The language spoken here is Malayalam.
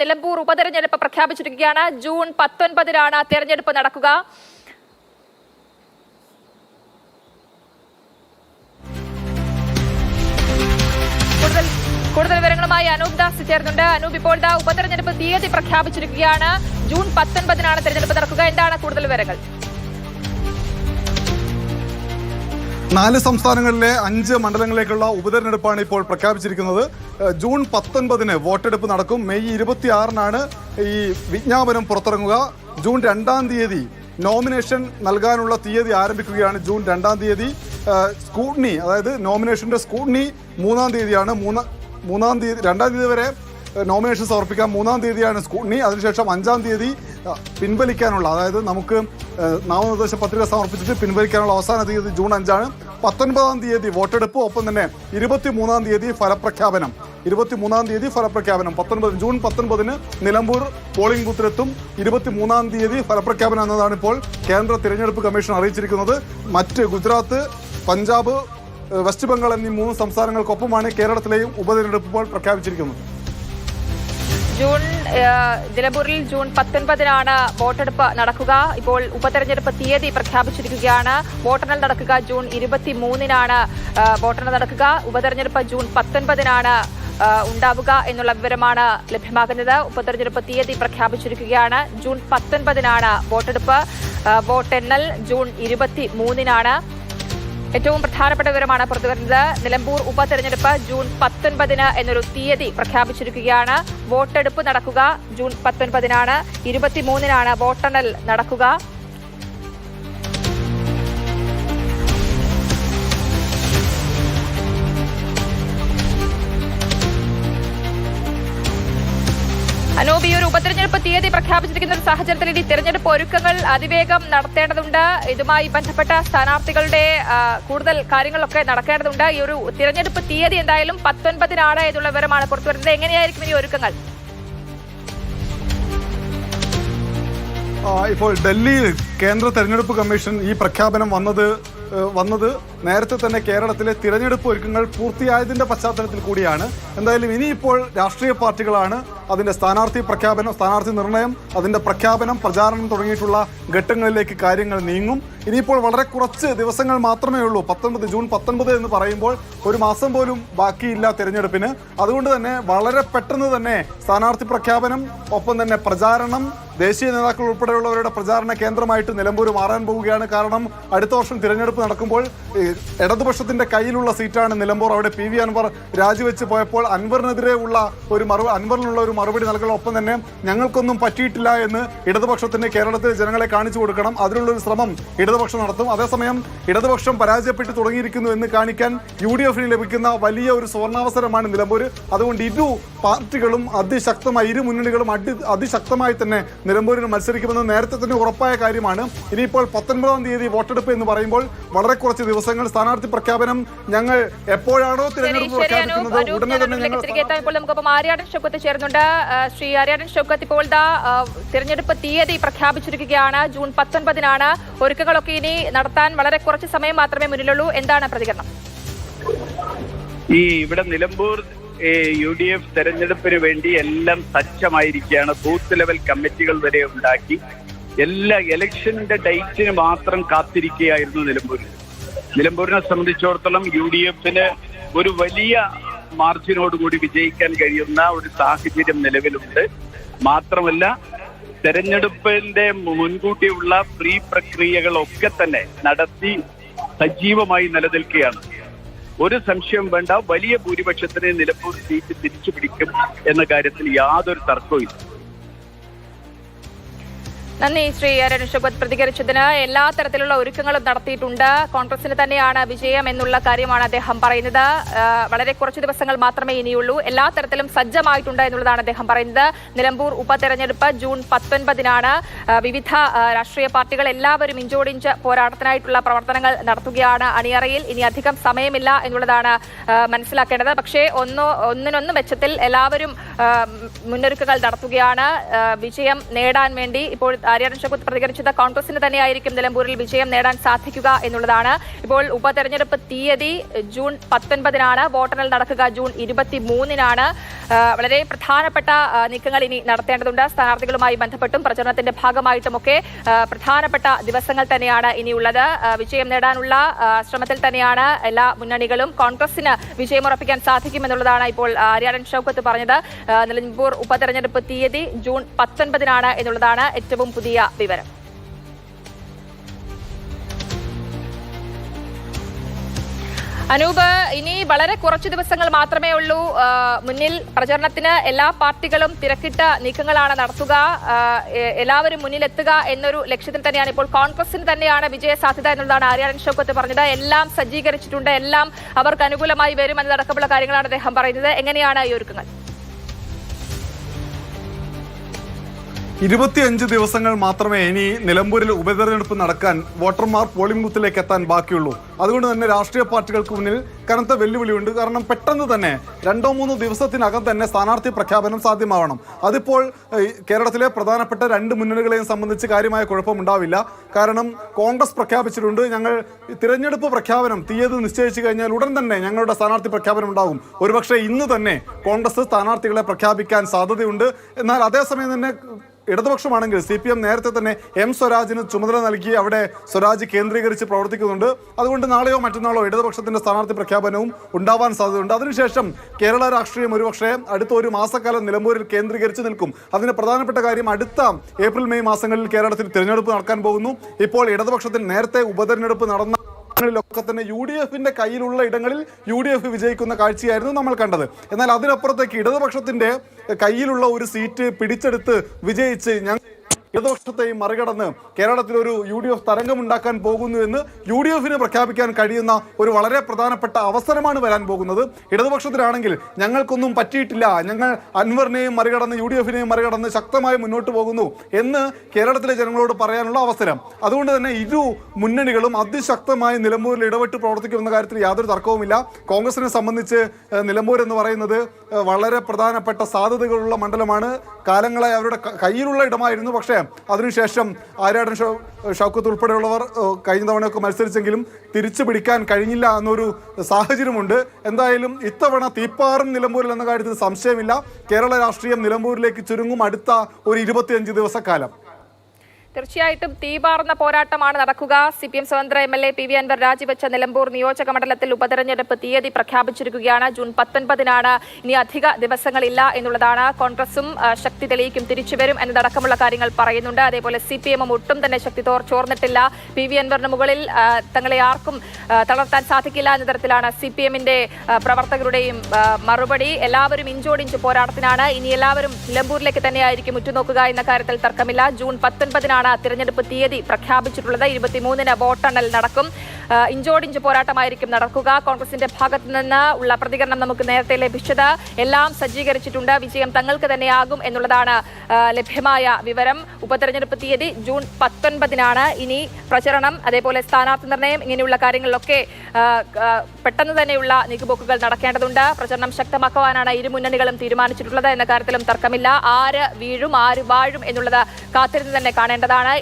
നിലമ്പൂർ ഉപതെരഞ്ഞെടുപ്പ് പ്രഖ്യാപിച്ചിരിക്കുകയാണ്. ജൂൺ പത്തൊൻപതിനാണ് തെരഞ്ഞെടുപ്പ് നടക്കുക. കൂടുതൽ വിവരങ്ങളുമായി അനൂപ് ദാസ് ചേർന്നുണ്ട് അനൂപ് ഇപ്പോൾ ഉപതെരഞ്ഞെടുപ്പ് തീയതി പ്രഖ്യാപിച്ചിരിക്കുകയാണ്. ജൂൺ പത്തൊൻപതിനാണ് തെരഞ്ഞെടുപ്പ് നടക്കുക. എന്താണ് കൂടുതൽ വിവരങ്ങൾ? നാല് സംസ്ഥാനങ്ങളിലെ അഞ്ച് മണ്ഡലങ്ങളിലേക്കുള്ള ഉപതെരഞ്ഞെടുപ്പാണ് ഇപ്പോൾ പ്രഖ്യാപിച്ചിരിക്കുന്നത്. ജൂൺ പത്തൊൻപതിന് വോട്ടെടുപ്പ് നടക്കും. മെയ് ഇരുപത്തിയാറിനാണ് ഈ വിജ്ഞാപനം പുറത്തിറങ്ങുക. ജൂൺ രണ്ടാം തീയതി നോമിനേഷൻ നൽകാനുള്ള തീയതി ആരംഭിക്കുകയാണ് ജൂൺ രണ്ടാം തീയതി. ഏഹ് അതായത് നോമിനേഷന്റെ സ്കൂട്നി മൂന്നാം തീയതിയാണ്. മൂന്ന് തീയതി രണ്ടാം തീയതി വരെ നോമിനേഷൻ സമർപ്പിക്കാൻ മൂന്നാം തീയതിയാണ് സ്കൂട്ടിനി അതിനുശേഷം അഞ്ചാം തീയതി പിൻവലിക്കാനുള്ള അതായത് നമുക്ക് നാമനിർദ്ദേശ പത്രിക സമർപ്പിച്ചിട്ട് പിൻവലിക്കാനുള്ള അവസാന തീയതി ജൂൺ അഞ്ചാണ്. പത്തൊൻപതാം തീയതി വോട്ടെടുപ്പ് ഒപ്പം തന്നെ ഇരുപത്തി മൂന്നാം തീയതി ഫലപ്രഖ്യാപനം. ഇരുപത്തി മൂന്നാം തീയതി ഫലപ്രഖ്യാപനം. പത്തൊൻപത് ജൂൺ പത്തൊൻപതിന് നിലമ്പൂർ പോളിംഗ് ബൂത്തിലെത്തും. ഇരുപത്തി മൂന്നാം തീയതി ഫലപ്രഖ്യാപനം എന്നതാണ് ഇപ്പോൾ കേന്ദ്ര തിരഞ്ഞെടുപ്പ് കമ്മീഷൻ അറിയിച്ചിരിക്കുന്നത്. മറ്റ് ഗുജറാത്ത് പഞ്ചാബ് വെസ്റ്റ് ബംഗാൾ എന്നീ മൂന്ന് സംസ്ഥാനങ്ങൾക്കൊപ്പമാണ് കേരളത്തിലെയും ഉപതെരഞ്ഞെടുപ്പ് ഇപ്പോൾ പ്രഖ്യാപിച്ചിരിക്കുന്നത്. ജൂൺ നിലമ്പൂരിൽ ജൂൺ പത്തൊൻപതിനാണ് വോട്ടെടുപ്പ് നടക്കുക. ഇപ്പോൾ ഉപതെരഞ്ഞെടുപ്പ് തീയതി പ്രഖ്യാപിച്ചിരിക്കുകയാണ്. വോട്ടെണ്ണൽ നടക്കുക ജൂൺ ഇരുപത്തി മൂന്നിനാണ് വോട്ടെണ്ണൽ നടക്കുക. ഉപതെരഞ്ഞെടുപ്പ് ജൂൺ പത്തൊൻപതിനാണ് ഉണ്ടാവുക എന്നുള്ള വിവരമാണ് ലഭ്യമാകുന്നത്. ഉപതെരഞ്ഞെടുപ്പ് തീയതി പ്രഖ്യാപിച്ചിരിക്കുകയാണ്. ജൂൺ പത്തൊൻപതിനാണ് വോട്ടെടുപ്പ്. വോട്ടെണ്ണൽ ജൂൺ ഇരുപത്തി മൂന്നിനാണ് ഏറ്റവും പ്രധാനപ്പെട്ട വിവരമാണ് പുറത്തുവരുന്നത് നിലമ്പൂർ ഉപതെരഞ്ഞെടുപ്പ് ജൂൺ പത്തൊൻപതിന് എന്നൊരു തീയതി പ്രഖ്യാപിച്ചിരിക്കുകയാണ്. വോട്ടെടുപ്പ് നടക്കുക. ജൂൺ പത്തൊൻപതിനാണ്. ഇരുപത്തിമൂന്നിനാണ് വോട്ടെണ്ണൽ നടക്കുക. ഒരു ഉപതെരഞ്ഞെടുപ്പ് തീയതി പ്രഖ്യാപിച്ചിരിക്കുന്ന ഒരു സാഹചര്യത്തിൽ ഇനി തെരഞ്ഞെടുപ്പ് ഒരുക്കങ്ങൾ അതിവേഗം നടത്തേണ്ടതുണ്ട്. ഇതുമായി ബന്ധപ്പെട്ട സ്ഥാനാർത്ഥികളുടെ കൂടുതൽ കാര്യങ്ങളൊക്കെ നടക്കേണ്ടതുണ്ട്. ഈ ഒരു തിരഞ്ഞെടുപ്പ് തീയതി എന്തായാലും പത്തൊൻപതിനാണ് എന്നുള്ള വിവരമാണ് പുറത്തുവരുന്നത്. എങ്ങനെയായിരിക്കും ഇനി ഒരുക്കങ്ങൾ? ഇപ്പോൾ ഡൽഹിയിൽ കേന്ദ്ര തെരഞ്ഞെടുപ്പ് കമ്മീഷൻ ഈ പ്രഖ്യാപനം വന്നത് വന്നത് നേരത്തെ തന്നെ കേരളത്തിലെ തിരഞ്ഞെടുപ്പ് ഒരുക്കങ്ങൾ പൂർത്തിയായതിന്റെ പശ്ചാത്തലത്തിൽ കൂടിയാണ്. എന്തായാലും ഇനിയിപ്പോൾ രാഷ്ട്രീയ പാർട്ടികളാണ് അതിന്റെ സ്ഥാനാർത്ഥി പ്രഖ്യാപനം സ്ഥാനാർത്ഥി നിർണയം അതിന്റെ പ്രഖ്യാപനം പ്രചാരണം തുടങ്ങിയിട്ടുള്ള ഘട്ടങ്ങളിലേക്ക് കാര്യങ്ങൾ നീങ്ങും. ഇനിയിപ്പോൾ വളരെ കുറച്ച് ദിവസങ്ങൾ മാത്രമേ ഉള്ളൂ. പത്തൊൻപത് ജൂൺ പത്തൊൻപത് എന്ന് പറയുമ്പോൾ ഒരു മാസം പോലും ബാക്കിയില്ല തിരഞ്ഞെടുപ്പിന്. അതുകൊണ്ട് തന്നെ വളരെ പെട്ടെന്ന് തന്നെ സ്ഥാനാർത്ഥി പ്രഖ്യാപനം ഒപ്പം തന്നെ പ്രചാരണം ദേശീയ നേതാക്കൾ ഉൾപ്പെടെയുള്ളവരുടെ പ്രചാരണ കേന്ദ്രമായിട്ട് നിലമ്പൂർ മാറാൻ പോവുകയാണ് കാരണം അടുത്ത വർഷം തിരഞ്ഞെടുപ്പ് നടക്കുമ്പോൾ ഇടതുപക്ഷത്തിന്റെ കയ്യിലുള്ള സീറ്റാണ് നിലമ്പൂർ. അവിടെ പി വി അൻവർ രാജിവെച്ച് പോയപ്പോൾ അൻവറിനെതിരെ ഉള്ള ഒരു മറു അൻവറിനുള്ള ഒരു മറുപടി നൽകുന്ന ഒപ്പം തന്നെ ഞങ്ങൾക്കൊന്നും പറ്റിയിട്ടില്ല എന്ന് ഇടതുപക്ഷത്തിന് കേരളത്തിലെ ജനങ്ങളെ കാണിച്ചു കൊടുക്കണം. അതിനുള്ള ഒരു ശ്രമം ഇടതുപക്ഷം നടത്തും. അതേസമയം ഇടതുപക്ഷം പരാജയപ്പെട്ട് തുടങ്ങിയിരിക്കുന്നു എന്ന് കാണിക്കാൻ യു ഡി എഫിന് ലഭിക്കുന്ന വലിയ ഒരു സുവർണാവസരമാണ് നിലമ്പൂർ അതുകൊണ്ട് ഇരു പാർട്ടികളും അതിശക്തമായി ഇരു മുന്നണികളും അടി അതിശക്തമായി തന്നെ നിലമ്പൂരിൽ മത്സരിക്കുമെന്ന് നേരത്തെ തന്നെ ഉറപ്പായ കാര്യമാണ്. ഇനിയിപ്പോൾ പത്തൊൻപതാം തീയതി വോട്ടെടുപ്പ് എന്ന് പറയുമ്പോൾ വളരെ കുറച്ച് ദിവസങ്ങൾ സ്ഥാനാർത്ഥി പ്രഖ്യാപനം ഞങ്ങൾ എപ്പോഴാണോ തിരഞ്ഞെടുപ്പ് പ്രഖ്യാപിക്കുന്നത് ഉടനെ തന്നെ ഞങ്ങൾ ഇപ്പോൾ നമുക്കൊപ്പം ആര്യാടൻ ഷൗക്കത്ത് ചേർന്നുണ്ട് ശ്രീ ആര്യാടൻ ഷൗക്കത്ത് ഇപ്പോൾ ദാ തിരഞ്ഞെടുപ്പ് തീയതി പ്രഖ്യാപിച്ചിരിക്കുകയാണ്. ജൂൺ പത്തൊൻപതിനാണ്. ഒരുക്കങ്ങളൊക്കെ ഇനി നടത്താൻ വളരെ കുറച്ച് സമയം മാത്രമേ മുന്നിലുള്ളൂ. എന്താണ് പ്രതികരണം? ഈ ഇവിടെ നിലമ്പൂർ യു ഡി എഫ് തെരഞ്ഞെടുപ്പിന് വേണ്ടി എല്ലാം സജ്ജമായിരിക്കുകയാണ്. ബൂത്ത് ലെവൽ കമ്മിറ്റികൾ വരെ ഉണ്ടാക്കി. എല്ലാ ഇലക്ഷന്റെ ഡേറ്റിന് മാത്രം കാത്തിരിക്കുകയായിരുന്നു നിലമ്പൂർ. നിലമ്പൂരിനെ സംബന്ധിച്ചിടത്തോളം യു ഡി എഫിന് ഒരു വലിയ മാർജിനോടുകൂടി വിജയിക്കാൻ കഴിയുന്ന ഒരു സാഹചര്യം നിലവിലുണ്ട്. മാത്രമല്ല തെരഞ്ഞെടുപ്പിന്റെ മുൻകൂട്ടിയുള്ള പ്രീ പ്രക്രിയകളൊക്കെ തന്നെ നടത്തി സജീവമായി നിലനിൽക്കുകയാണ്. ഒരു സംശയം വേണ്ട വലിയ ഭൂരിപക്ഷത്തിന് നിലമ്പൂർ സീറ്റ് തിരിച്ചു പിടിക്കും എന്ന കാര്യത്തിൽ യാതൊരു തർക്കവും നന്ദി ശ്രീ അരുൺ ഷുഗത് പ്രതികരിച്ചതിന് എല്ലാ തരത്തിലുള്ള ഒരുക്കങ്ങളും നടത്തിയിട്ടുണ്ട്. കോൺഗ്രസിന് തന്നെയാണ് വിജയം എന്നുള്ള കാര്യമാണ് അദ്ദേഹം പറയുന്നത്. വളരെ കുറച്ച് ദിവസങ്ങൾ മാത്രമേ ഇനിയുള്ളൂ. എല്ലാ തരത്തിലും സജ്ജമായിട്ടുണ്ട് എന്നുള്ളതാണ് അദ്ദേഹം പറയുന്നത്. നിലമ്പൂർ ഉപതെരഞ്ഞെടുപ്പ് ജൂൺ പത്തൊൻപതിനാണ്. വിവിധ രാഷ്ട്രീയ പാർട്ടികൾ എല്ലാവരും ഇഞ്ചോടിഞ്ച് പോരാട്ടത്തിനായിട്ടുള്ള പ്രവർത്തനങ്ങൾ നടത്തുകയാണ് അണിയറയിൽ. ഇനി അധികം സമയമില്ല എന്നുള്ളതാണ് മനസ്സിലാക്കേണ്ടത്. പക്ഷേ ഒന്നോ ഒന്നിനൊന്ന് മെച്ചത്തിൽ എല്ലാവരും മുന്നൊരുക്കങ്ങൾ നടത്തുകയാണ്. വിജയം നേടാൻ വേണ്ടി ഇപ്പോൾ ആര്യാടൻ പ്രതികരിച്ചത് കോൺഗ്രസിന് തന്നെയായിരിക്കും നിലമ്പൂരിൽ വിജയം നേടാൻ സാധിക്കുക എന്നുള്ളതാണ്. ഇപ്പോൾ ഉപതെരഞ്ഞെടുപ്പ് തീയതി ജൂൺ പത്തൊൻപതിനാണ്. വോട്ടെണ്ണൽ നടക്കുക ജൂൺ ഇരുപത്തി മൂന്നിനാണ് വളരെ പ്രധാനപ്പെട്ട നീക്കങ്ങൾ ഇനി നടത്തേണ്ടതുണ്ട്. സ്ഥാനാർത്ഥികളുമായി ബന്ധപ്പെട്ടും പ്രചരണത്തിന്റെ ഭാഗമായിട്ടുമൊക്കെ പ്രധാനപ്പെട്ട ദിവസങ്ങൾ തന്നെയാണ് ഇനിയുള്ളത്. വിജയം നേടാനുള്ള ശ്രമത്തിൽ തന്നെയാണ് എല്ലാ മുന്നണികളും കോൺഗ്രസിന് വിജയമുറപ്പിക്കാൻ സാധിക്കുമെന്നുള്ളതാണ് ഇപ്പോൾ ആര്യാടൻ ഷൌക്കത്ത് പറഞ്ഞത്. നിലമ്പൂർ ഉപതെരഞ്ഞെടുപ്പ് തീയതി ജൂൺ പത്തൊൻപതിനാണ് എന്നുള്ളതാണ് ഏറ്റവും പുതിയ വിവരം. അനൂപ് ഇനി വളരെ കുറച്ച് ദിവസങ്ങൾ മാത്രമേ ഉള്ളൂ. മുന്നിൽ പ്രചരണത്തിന് എല്ലാ പാർട്ടികളും തിരക്കിട്ട നീക്കങ്ങളാണ് നടത്തുക. എല്ലാവരും മുന്നിലെത്തുക എന്നൊരു ലക്ഷ്യത്തിൽ തന്നെയാണ് ഇപ്പോൾ കോൺഗ്രസിന് തന്നെയാണ് വിജയ സാധ്യത എന്നുള്ളതാണ് ആര്യാടൻ ഷോക്കത്ത് പറഞ്ഞത്. എല്ലാം സജ്ജീകരിച്ചിട്ടുണ്ട്. എല്ലാം അവർക്ക് അനുകൂലമായി വരുമെന്നതടക്കമുള്ള കാര്യങ്ങളാണ് അദ്ദേഹം പറയുന്നത്. എങ്ങനെയാണ് ഈ ഒരുക്കങ്ങൾ? ഇരുപത്തിയഞ്ച് ദിവസങ്ങൾ മാത്രമേ ഇനി നിലമ്പൂരിൽ ഉപതെരഞ്ഞെടുപ്പ് നടക്കാൻ വോട്ടർമാർ പോളിംഗ് ബൂത്തിലേക്ക് എത്താൻ ബാക്കിയുള്ളൂ. അതുകൊണ്ട് തന്നെ രാഷ്ട്രീയ പാർട്ടികൾക്ക് മുന്നിൽ കനത്ത വെല്ലുവിളിയുണ്ട്. കാരണം പെട്ടെന്ന് തന്നെ രണ്ടോ മൂന്നോ ദിവസത്തിനകം തന്നെ സ്ഥാനാർത്ഥി പ്രഖ്യാപനം സാധ്യമാവണം. അതിപ്പോൾ കേരളത്തിലെ പ്രധാനപ്പെട്ട രണ്ട് മുന്നണികളെയും സംബന്ധിച്ച് കാര്യമായ കുഴപ്പമുണ്ടാവില്ല. കാരണം കോൺഗ്രസ് പ്രഖ്യാപിച്ചിട്ടുണ്ട്. ഞങ്ങൾ തിരഞ്ഞെടുപ്പ് പ്രഖ്യാപനം തീയതി നിശ്ചയിച്ചു കഴിഞ്ഞാൽ ഉടൻ തന്നെ ഞങ്ങളുടെ സ്ഥാനാർത്ഥി പ്രഖ്യാപനം ഉണ്ടാകും. ഒരുപക്ഷെ ഇന്ന് തന്നെ കോൺഗ്രസ് സ്ഥാനാർത്ഥികളെ പ്രഖ്യാപിക്കാൻ സാധ്യതയുണ്ട്. എന്നാൽ അതേസമയം തന്നെ ഇടതുപക്ഷമാണെങ്കിൽ സി പി എം നേരത്തെ തന്നെ എം സ്വരാജിന് ചുമതല നൽകി അവിടെ സ്വരാജ് കേന്ദ്രീകരിച്ച് പ്രവർത്തിക്കുന്നുണ്ട്. അതുകൊണ്ട് നാളെയോ മറ്റന്നാളോ ഇടതുപക്ഷത്തിന്റെ സ്ഥാനാർത്ഥി പ്രഖ്യാപനവും ഉണ്ടാവാൻ സാധ്യതയുണ്ട്. അതിനുശേഷം കേരള രാഷ്ട്രീയം ഒരുപക്ഷെ അടുത്ത ഒരു മാസക്കാലം നിലമ്പൂരിൽ കേന്ദ്രീകരിച്ച് നിൽക്കും. അതിന് പ്രധാനപ്പെട്ട കാര്യം അടുത്ത ഏപ്രിൽ മെയ് മാസങ്ങളിൽ കേരളത്തിൽ തിരഞ്ഞെടുപ്പ് നടക്കാൻ പോകുന്നു. ഇപ്പോൾ ഇടതുപക്ഷത്തിൽ നേരത്തെ ഉപതെരഞ്ഞെടുപ്പ് നടന്ന ിലൊക്കെ തന്നെ യു ഡി എഫിന്റെ കയ്യിലുള്ള ഇടങ്ങളിൽ യു ഡി എഫ് വിജയിക്കുന്ന കാഴ്ചയായിരുന്നു നമ്മൾ കണ്ടത്. എന്നാൽ അതിനപ്പുറത്തേക്ക് ഇടതുപക്ഷത്തിന്റെ കയ്യിലുള്ള ഒരു സീറ്റ് പിടിച്ചെടുത്ത് വിജയിച്ച് ഞങ്ങൾ ഇടതുപക്ഷത്തെയും മറികടന്ന് കേരളത്തിൽ ഒരു യു ഡി എഫ് തരംഗമുണ്ടാക്കാൻ പോകുന്നു എന്ന് യു ഡി എഫിന് പ്രഖ്യാപിക്കാൻ കഴിയുന്ന ഒരു വളരെ പ്രധാനപ്പെട്ട അവസരമാണ് വരാൻ പോകുന്നത്. ഇടതുപക്ഷത്തിലാണെങ്കിൽ ഞങ്ങൾക്കൊന്നും പറ്റിയിട്ടില്ല. ഞങ്ങൾ അൻവറിനെയും മറികടന്ന് യു ഡി എഫിനെയും മറികടന്ന് ശക്തമായി മുന്നോട്ട് പോകുന്നു എന്ന് കേരളത്തിലെ ജനങ്ങളോട് പറയാനുള്ള അവസരം. അതുകൊണ്ട് തന്നെ ഇരു മുന്നണികളും അതിശക്തമായി നിലമ്പൂരിൽ ഇടപെട്ട് പ്രവർത്തിക്കുമെന്ന കാര്യത്തിൽ യാതൊരു തർക്കവുമില്ല. കോൺഗ്രസിനെ സംബന്ധിച്ച് നിലമ്പൂർ എന്ന് പറയുന്നത് വളരെ പ്രധാനപ്പെട്ട സാധ്യതകളുള്ള മണ്ഡലമാണ്. കാലങ്ങളായി അവരുടെ കയ്യിലുള്ള ഇടമായിരുന്നു. പക്ഷേ അതിനുശേഷം ആര്യാടൻ ഷൗക്കത്ത് ഉൾപ്പെടെയുള്ളവർ കഴിഞ്ഞ തവണയൊക്കെ മത്സരിച്ചെങ്കിലും തിരിച്ചു പിടിക്കാൻ കഴിഞ്ഞില്ല എന്നൊരു സാഹചര്യമുണ്ട്. എന്തായാലും ഇത്തവണ തീപ്പാറും നിലമ്പൂരിൽ എന്ന കാര്യത്തിൽ സംശയമില്ല. കേരള രാഷ്ട്രീയം നിലമ്പൂരിലേക്ക് ചുരുങ്ങും അടുത്ത ഒരു ഇരുപത്തിയഞ്ച് ദിവസക്കാലം. തീർച്ചയായിട്ടും തീപാർന്ന പോരാട്ടമാണ് നടക്കുക. സി പി എം സ്വതന്ത്ര M L A P V Anvar രാജിവെച്ച നിലമ്പൂർ നിയോജക മണ്ഡലത്തിൽ ഉപതെരഞ്ഞെടുപ്പ് തീയതി പ്രഖ്യാപിച്ചിരിക്കുകയാണ്. ജൂൺ പത്തൊൻപതിനാണ് ഇനി അധിക ദിവസങ്ങളില്ല എന്നുള്ളതാണ്. കോൺഗ്രസും ശക്തി തെളിയിക്കും തിരിച്ചുവരും എന്നതടക്കമുള്ള കാര്യങ്ങൾ പറയുന്നുണ്ട്. അതേപോലെ സി പി എമ്മും ഒട്ടും തന്നെ ശക്തി തോർ ചോർന്നിട്ടില്ല. പി വി അൻവറിന് മുകളിൽ തങ്ങളെ ആർക്കും തളർത്താൻ സാധിക്കില്ല എന്ന തരത്തിലാണ് സി പി എമ്മിന്റെ പ്രവർത്തകരുടെയും മറുപടി. എല്ലാവരും ഇഞ്ചോടിഞ്ച് പോരാട്ടത്തിനാണ്. ഇനി എല്ലാവരും നിലമ്പൂരിലേക്ക് തന്നെയായിരിക്കും ഉറ്റുനോക്കുക എന്ന കാര്യത്തിൽ തർക്കമില്ല. ജൂൺ പത്തൊൻപതിനാണ് തിരഞ്ഞെടുപ്പ് തീയതി പ്രഖ്യാപിച്ചിട്ടുള്ളത്. ഇരുപത്തിമൂന്നിന് വോട്ടെണ്ണൽ നടക്കും. ഇഞ്ചോടിഞ്ച് പോരാട്ടമായിരിക്കും നടക്കുക. കോൺഗ്രസിന്റെ ഭാഗത്ത് നിന്ന് ഉള്ള പ്രതികരണം നമുക്ക് നേരത്തെ ലഭിച്ചത്. എല്ലാം സജ്ജീകരിച്ചിട്ടുണ്ട്. വിജയം തങ്ങൾക്ക് തന്നെയാകും എന്നുള്ളതാണ് ലഭ്യമായ വിവരം. ഉപതെരഞ്ഞെടുപ്പ് തീയതി ജൂൺ പത്തൊൻപതിനാണ്. ഇനി പ്രചരണം അതേപോലെ സ്ഥാനാർത്ഥി നിർണയം ഇങ്ങനെയുള്ള കാര്യങ്ങളിലൊക്കെ പെട്ടെന്ന് തന്നെയുള്ള നീക്കുപോക്കുകൾ നടക്കേണ്ടതുണ്ട്. പ്രചരണം ശക്തമാക്കുവാനാണ് ഇരു മുന്നണികളും തീരുമാനിച്ചിട്ടുള്ളത് എന്ന കാര്യത്തിലും തർക്കമില്ല. ആര് വീഴും ആര് വാഴും എന്നുള്ളത് കാത്തിരുന്ന് തന്നെ Pradana,